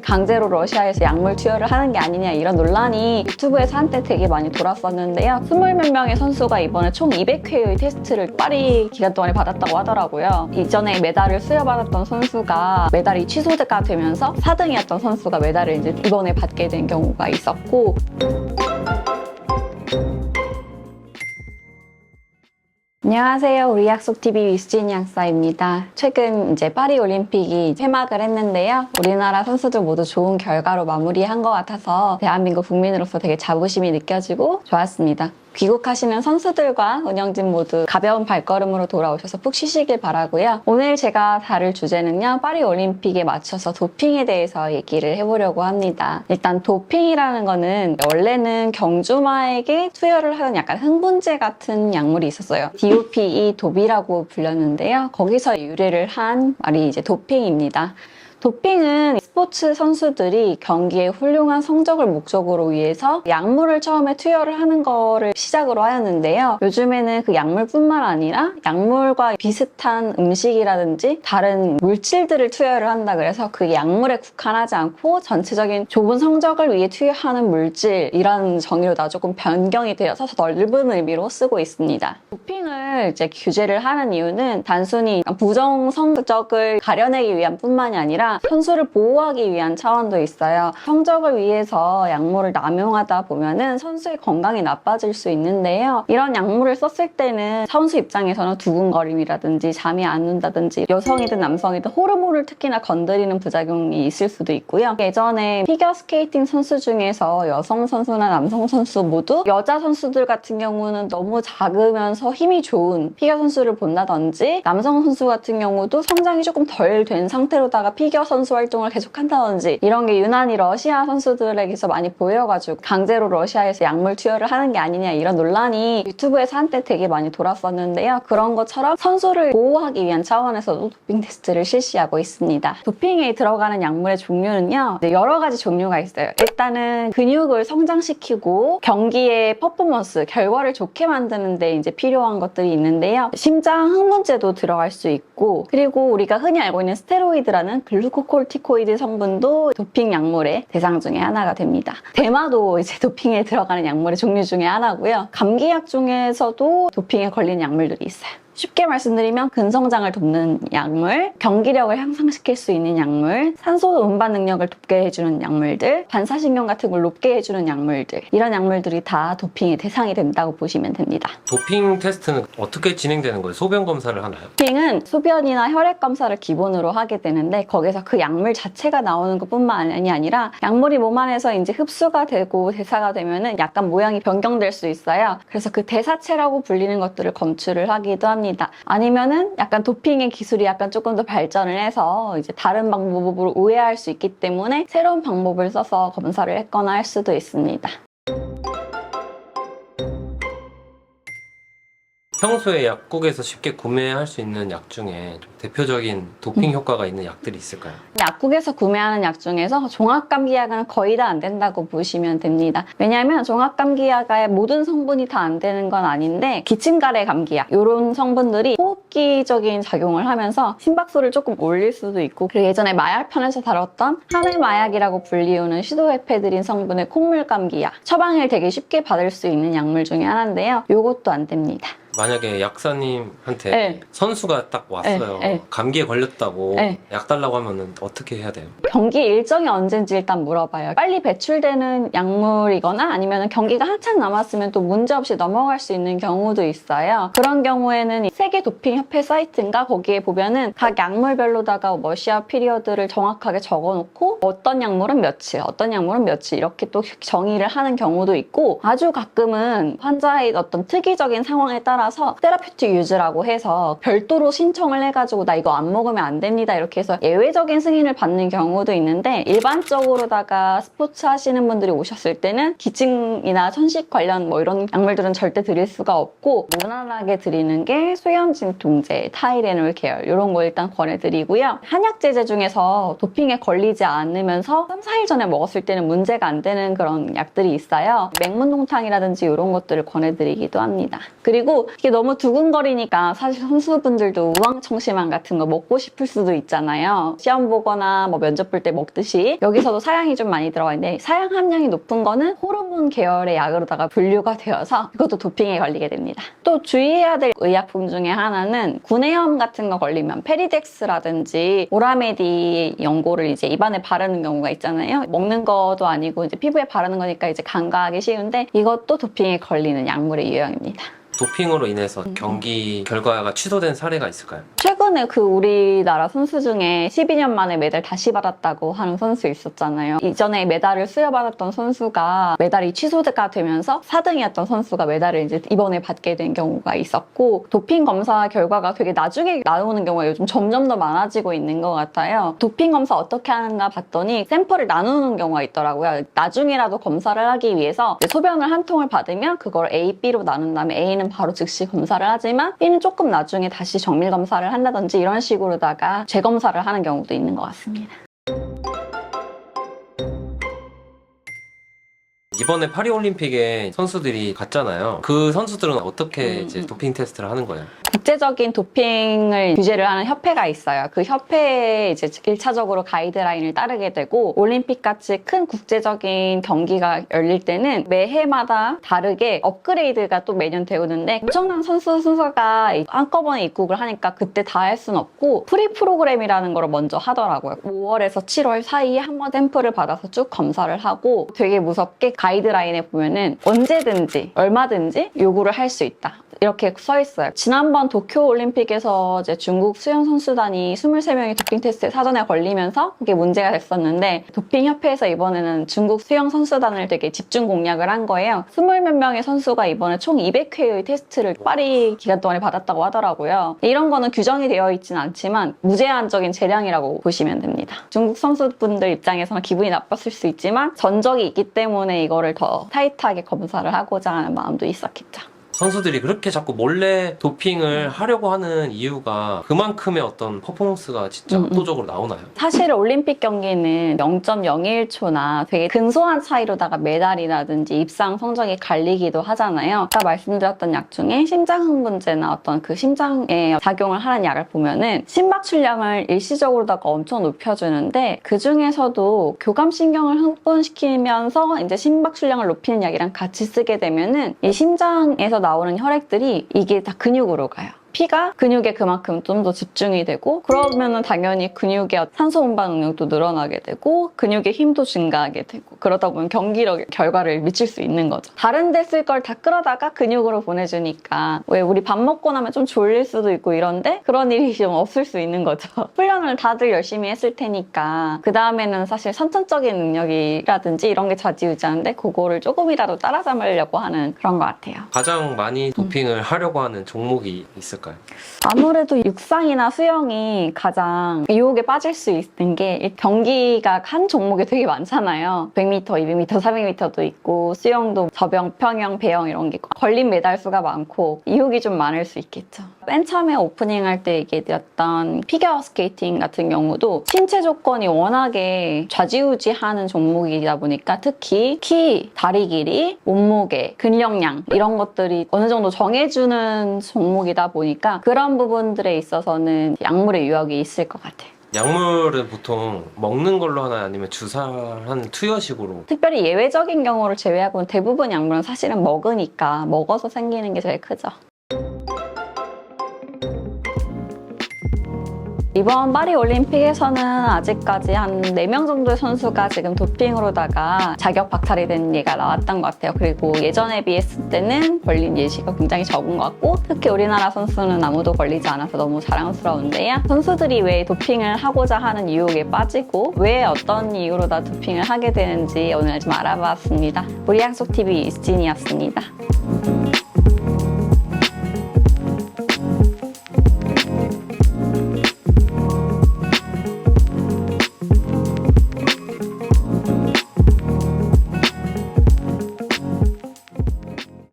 강제로 러시아에서 약물 투여를 하는 게 아니냐 이런 논란이 유튜브에서 한때 되게 많이 돌았었는데요. 스물 몇 명의 선수가 이번에 총 200회의 테스트를 파리 기간 동안에 받았다고 하더라고요. 이전에 메달을 수여받았던 선수가 메달이 취소가 되면서 4등이었던 선수가 메달을 이제 이번에 받게 된 경우가 있었고 안녕하세요. 우리 약속TV 위스진 약사입니다. 최근 이제 파리 올림픽이 폐막을 했는데요. 우리나라 선수들 모두 좋은 결과로 마무리한 것 같아서 대한민국 국민으로서 되게 자부심이 느껴지고 좋았습니다. 귀국하시는 선수들과 운영진 모두 가벼운 발걸음으로 돌아오셔서 푹 쉬시길 바라고요. 오늘 제가 다룰 주제는요. 파리 올림픽에 맞춰서 도핑에 대해서 얘기를 해보려고 합니다. 일단 도핑이라는 거는 원래는 경주마에게 투여를 하는 약간 흥분제 같은 약물이 있었어요. DOPE 도비라고 불렸는데요. 거기서 유래를 한 말이 이제 도핑입니다. 도핑은 스포츠 선수들이 경기에 훌륭한 성적을 목적으로 위해서 약물을 처음에 투여를 하는 거를 시작으로 하였는데요. 요즘에는 그 약물뿐만 아니라 약물과 비슷한 음식이라든지 다른 물질들을 투여를 한다 그래서 그 약물에 국한하지 않고 전체적인 좋은 성적을 위해 투여하는 물질이라는 정의로 나 조금 변경이 되어서 더 넓은 의미로 쓰고 있습니다. 도핑을 이제 규제를 하는 이유는 단순히 부정 성적을 가려내기 위한 뿐만이 아니라 선수를 보호하기 위한 차원도 있어요. 성적을 위해서 약물을 남용하다 보면은 선수의 건강이 나빠질 수 있는데요. 이런 약물을 썼을 때는 선수 입장에서는 두근거림이라든지 잠이 안 온다든지 여성이든 남성이든 호르몬을 특히나 건드리는 부작용이 있을 수도 있고요. 예전에 피겨 스케이팅 선수 중에서 여성 선수나 남성 선수 모두 여자 선수들 같은 경우는 너무 작으면서 힘이 좋은 피겨 선수를 본다든지 남성 선수 같은 경우도 성장이 조금 덜 된 상태로다가 피겨 선수 활동을 계속 한다든지 이런 게 유난히 러시아 선수들에게서 많이 보여가지고 강제로 러시아에서 약물 투여를 하는 게 아니냐 이런 논란이 유튜브에서 한때 되게 많이 돌았었는데요. 그런 것처럼 선수를 보호하기 위한 차원에서도 도핑 테스트를 실시하고 있습니다. 도핑에 들어가는 약물의 종류는요. 여러 가지 종류가 있어요. 일단은 근육을 성장시키고 경기의 퍼포먼스, 결과를 좋게 만드는 데 이제 필요한 것들이 있는데요. 심장 흥분제도 들어갈 수 있고 그리고 우리가 흔히 알고 있는 스테로이드라는 글루코콜티코이드 성분도 도핑 약물의 대상 중에 하나가 됩니다. 대마도 이제 도핑에 들어가는 약물의 종류 중에 하나고요. 감기약 중에서도 도핑에 걸리는 약물들이 있어요. 쉽게 말씀드리면 근성장을 돕는 약물, 경기력을 향상시킬 수 있는 약물, 산소 운반 능력을 돕게 해주는 약물들, 반사신경 같은 걸 높게 해주는 약물들 이런 약물들이 다 도핑의 대상이 된다고 보시면 됩니다. 도핑 테스트는 어떻게 진행되는 거예요? 소변 검사를 하나요? 도핑은 소변이나 혈액 검사를 기본으로 하게 되는데 거기서 그 약물 자체가 나오는 것뿐만이 아니라 약물이 몸 안에서 이제 흡수가 되고 대사가 되면은 약간 모양이 변경될 수 있어요. 그래서 그 대사체라고 불리는 것들을 검출을 하기도 합니다. 아니면은 약간 도핑의 기술이 약간 조금 더 발전을 해서 이제 다른 방법으로 오해할 수 있기 때문에 새로운 방법을 써서 검사를 했거나 할 수도 있습니다. 평소에 약국에서 쉽게 구매할 수 있는 약 중에 좀 대표적인 도핑 효과가 있는 약들이 있을까요? 약국에서 구매하는 약 중에서 종합감기약은 거의 다 안 된다고 보시면 됩니다. 왜냐하면 종합감기약의 모든 성분이 다 안 되는 건 아닌데 기침가래 감기약 이런 성분들이 호흡기적인 작용을 하면서 심박수를 조금 올릴 수도 있고 그리고 예전에 마약편에서 다뤘던 하늘 마약이라고 불리우는 시도에페드린 성분의 콧물 감기약 처방을 되게 쉽게 받을 수 있는 약물 중에 하나인데요. 이것도 안 됩니다. 만약에 약사님한테 네. 선수가 딱 왔어요. 네, 네. 감기에 걸렸다고 네. 약 달라고 하면은 어떻게 해야 돼요? 경기 일정이 언젠지 일단 물어봐요. 빨리 배출되는 약물이거나 아니면 경기가 한참 남았으면 또 문제없이 넘어갈 수 있는 경우도 있어요. 그런 경우에는 이 세계 도핑 협회 사이트인가 거기에 보면은 각 약물별로다가 머시아 피리어드를 정확하게 적어놓고 어떤 약물은 며칠, 어떤 약물은 며칠 이렇게 또 정의를 하는 경우도 있고 아주 가끔은 환자의 어떤 특이적인 상황에 따라 서 테라피틱 유즈라고 해서 별도로 신청을 해가지고 나 이거 안 먹으면 안 됩니다 이렇게 해서 예외적인 승인을 받는 경우도 있는데 일반적으로다가 스포츠 하시는 분들이 오셨을 때는 기침이나 천식 관련 뭐 이런 약물들은 절대 드릴 수가 없고 무난하게 드리는 게 수염 진통제, 타이레놀 계열 이런 거 일단 권해드리고요. 한약 제제 중에서 도핑에 걸리지 않으면서 3, 4일 전에 먹었을 때는 문제가 안 되는 그런 약들이 있어요. 맹문동탕이라든지 이런 것들을 권해드리기도 합니다. 그리고 이게 너무 두근거리니까 사실 선수분들도 우황청심환 같은 거 먹고 싶을 수도 있잖아요. 시험 보거나 뭐 면접 볼 때 먹듯이 여기서도 사양이 좀 많이 들어가 있는데 사양 함량이 높은 거는 호르몬 계열의 약으로다가 분류가 되어서 이것도 도핑에 걸리게 됩니다. 또 주의해야 될 의약품 중에 하나는 구내염 같은 거 걸리면 페리덱스라든지 오라메디 연고를 이제 입안에 바르는 경우가 있잖아요. 먹는 것도 아니고 이제 피부에 바르는 거니까 이제 간과하기 쉬운데 이것도 도핑에 걸리는 약물의 유형입니다. 도핑으로 인해서 음. 경기 결과가 취소된 사례가 있을까요? 최근에 그 우리나라 선수 중에 12년 만에 메달 다시 받았다고 하는 선수 있었잖아요. 이전에 메달을 수여받았던 선수가 메달이 취소가 되면서 4등이었던 선수가 메달을 이제 이번에 받게 된 경우가 있었고 도핑 검사 결과가 되게 나중에 나오는 경우가 요즘 점점 더 많아지고 있는 것 같아요. 도핑 검사 어떻게 하는가 봤더니 샘플을 나누는 경우가 있더라고요. 나중에라도 검사를 하기 위해서 소변을 한 통을 받으면 그걸 A, B로 나눈 다음에 A는 바로 즉시 검사를 하지만 B는 조금 나중에 다시 정밀 검사를 한다든지 이런 식으로다가 재검사를 하는 경우도 있는 것 같습니다. 이번에 파리올림픽에 선수들이 갔잖아요. 그 선수들은 어떻게 음, 이제 음. 도핑 테스트를 하는 거예요? 국제적인 도핑을 규제를 하는 협회가 있어요. 그 협회에 이제 1차적으로 가이드라인을 따르게 되고 올림픽 같이 큰 국제적인 경기가 열릴 때는 매해마다 다르게 업그레이드가 또 매년 되오는데 엄청난 선수 순서가 한꺼번에 입국을 하니까 그때 다할 수는 없고 프리 프로그램이라는 걸 먼저 하더라고요. 5월에서 7월 사이에 한 번 샘플을 받아서 쭉 검사를 하고 되게 무섭게 가이드라인에 보면은 언제든지 얼마든지 요구를 할 수 있다. 이렇게 써 있어요. 지난번 도쿄 올림픽에서 이제 중국 수영 선수단이 23명이 도핑 테스트에 사전에 걸리면서 그게 문제가 됐었는데 도핑 협회에서 이번에는 중국 수영 선수단을 되게 집중 공략을 한 거예요. 20몇 명의 선수가 이번에 총 200회의 테스트를 파리 기간 동안에 받았다고 하더라고요. 이런 거는 규정이 되어 있지는 않지만 무제한적인 재량이라고 보시면 됩니다. 중국 선수분들 입장에서는 기분이 나빴을 수 있지만 전적이 있기 때문에 이거를 더 타이트하게 검사를 하고자 하는 마음도 있었겠죠. 선수들이 그렇게 자꾸 몰래 도핑을 음. 하려고 하는 이유가 그만큼의 어떤 퍼포먼스가 진짜 음, 음. 압도적으로 나오나요? 사실 올림픽 경기는 0.01초나 되게 근소한 차이로다가 메달이라든지 입상 성적이 갈리기도 하잖아요. 아까 말씀드렸던 약 중에 심장 흥분제나 어떤 그 심장에 작용을 하는 약을 보면은 심박 출량을 일시적으로다가 엄청 높여주는데 그 중에서도 교감신경을 흥분시키면서 이제 심박 출량을 높이는 약이랑 같이 쓰게 되면은 이 심장에서 나 오는 혈액들이 이게 다 근육으로 가요. 피가 근육에 그만큼 좀 더 집중이 되고 그러면은 당연히 근육의 산소 운반 능력도 늘어나게 되고 근육의 힘도 증가하게 되고 그러다 보면 경기력 결과를 미칠 수 있는 거죠. 다른 데 쓸 걸 다 끌어다가 근육으로 보내주니까 왜 우리 밥 먹고 나면 좀 졸릴 수도 있고 이런데 그런 일이 좀 없을 수 있는 거죠. 훈련을 다들 열심히 했을 테니까 그 다음에는 사실 선천적인 능력이라든지 이런 게 좌지우지하는데 그거를 조금이라도 따라잡으려고 하는 그런 것 같아요. 가장 음. 많이 도핑을 하려고 하는 종목이 있을 까요? 아무래도 육상이나 수영이 가장 유혹에 빠질 수 있는 게 경기가 한 종목이 되게 많잖아요. 100m, 200m, 400m도 있고 수영도 저병, 평영, 배영 이런 게 있고 걸린 메달 수가 많고 유혹이 좀 많을 수 있겠죠. 맨 처음에 오프닝 할 때 얘기드렸던 피겨 스케이팅 같은 경우도 신체 조건이 워낙에 좌지우지하는 종목이다 보니까 특히 키, 다리 길이, 몸무게, 근력량 이런 것들이 어느 정도 정해주는 종목이다 보니 까 그런 부분들에 있어서는 약물의 유혹이 있을 것 같아요. 약물은 보통 먹는 걸로 하나요? 아니면 주사하는 투여식으로? 특별히 예외적인 경우를 제외하고는 대부분 약물은 사실은 먹으니까 먹어서 생기는 게 제일 크죠. 이번 파리 올림픽에서는 아직까지 한 4명 정도의 선수가 지금 도핑으로다가 자격 박탈이 된 예가 나왔던 것 같아요. 그리고 예전에 비했을 때는 걸린 예시가 굉장히 적은 것 같고 특히 우리나라 선수는 아무도 걸리지 않아서 너무 자랑스러운데요. 선수들이 왜 도핑을 하고자 하는 유혹에 빠지고 왜 어떤 이유로 다 도핑을 하게 되는지 오늘 좀 알아봤습니다. 우리 약속TV 이스진이었습니다.